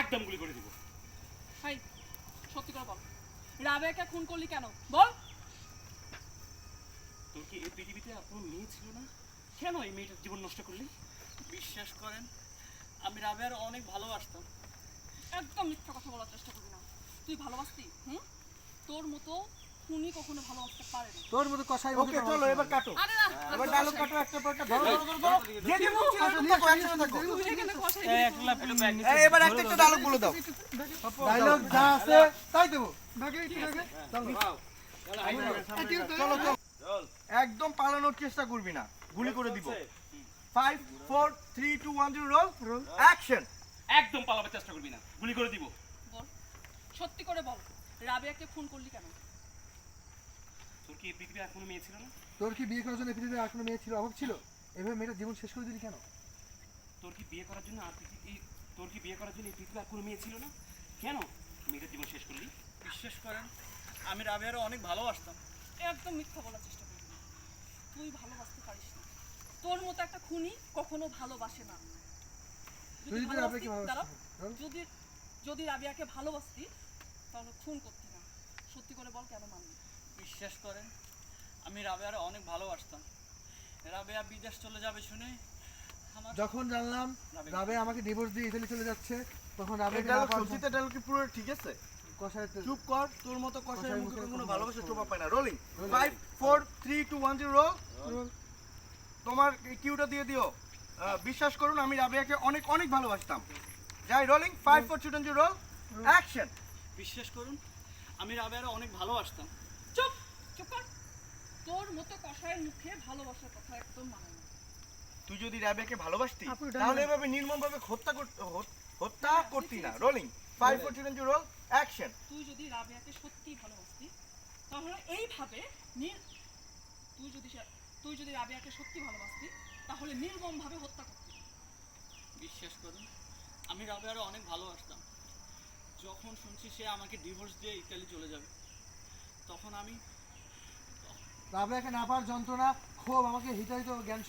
একদম গুলি করে দিব। হাই সত্যি করে বল। রাবেয়াকে খুন করলি কেন? বল। তোর কি এই পৃথিবীতে আর কোনো মেয়ে ছিল না? কেন এই মেয়েটার জীবন নষ্ট করলি? বিশ্বাস করেন আমি রাবেয়ার অনেক ভালোবাসতাম। একদম মিথ্যা কথা বলার চেষ্টা করবি না। তুই ভালোবাসতি হুম? তোর মতো খুনি কখনো ভালোবাসতে পারে না। তোর মতো কষাই ওকে চলো এবার কাটো। আরে না এবার কাটো একটা পর একটা ধরো ধরো যে যে মুখ থাকো তুই এখানে কষাই এবার একটা একটা বলে দাও। ডায়লগ যা আছে তাই দেবো। চলো। চলো। একদম পালানোর চেষ্টা করবি না। গুলি করে দিব। Five four three two one zero roll roll action একদম পালাবার চেষ্টা করবি না। গুলি করে দিব। বল। সত্যি করে বল রাবেয়াকে খুন করলি কেন? কি আর কোনো মেয়ে ছিল না? তোর কি বিয়ে করার জন্য আর কোনো মেয়ে ছিল? অভাব ছিল? এভাবে মেয়েটার জীবন শেষ করে দিলি কেন? তোর কি বিয়ে করার জন্য আর পৃথিবী তোর কি বিয়ে করার জন্য আর কোনো মেয়ে ছিল না? কেন মেয়েটার জীবন শেষ করলি? বিশ্বাস করেন আমি অনেক ভালোবাসতাম। একদম মিথ্যা বলার চেষ্টা করবি না। তুই ভালোবাসতে পারিস না। তোর মতো একটা খুনি কখনো ভালোবাসে না। যদি। যদি যদি রাবিয়াকে ভালোবাসতি তাহলে খুন করতি না। সত্যি করে বল কেন মানবি বিশ্বাস করেন আমি রাবেয়ার অনেক ভালোবাসতাম। রাবেয়া বিদেশ চলে যাবে শুনে যখন জানলাম রাবে আমাকে ডিভোর্স দিয়ে ইতালি চলে যাচ্ছে তখন রাবে সত্যিতে ডায়লগ কি পুরো ঠিক আছে? চুপ কর তোর মতো কষাইয়ের মুখে কোনো ভালোবাসা শোভা পায় না। Rolling five four three two one zero roll তোমার কিউটা দিয়ে দিও। আহ, বিশ্বাস করুন আমি রাবিয়াকে অনেক অনেক ভালোবাসতাম। যাই rolling five four two zero roll action বিশ্বাস করুন আমি রাবেয়ার অনেক ভালোবাসতাম। চুপ চুপ কর। তোর মতো কষায়ের মুখে ভালোবাসার কথা একদম মানে না। তুই যদি ভালোবাসতি তাহলে এভাবে নির্মম ভাবে হত্যা কর- হত্যা করতি না। Rolling five four two zero roll action তুই যদি রাবিয়াকে সত্যি ভালোবাসতি তাহলে এইভাবে নির তুই যদি তুই যদি রাবিয়াকে সত্যি ভালোবাসতি তাহলে নির্মম ভাবে হত্যা করতি। বিশ্বাস করুন আমি রাবেয়ার অনেক ভালোবাসতাম। যখন শুনছি সে আমাকে ডিভোর্স দিয়ে ইতালি চলে যাবে তখন আমি রাবেয়াকে না পাওয়ার যন্ত্রণা ক্ষোভ আমাকে হিতাহিত জ্ঞান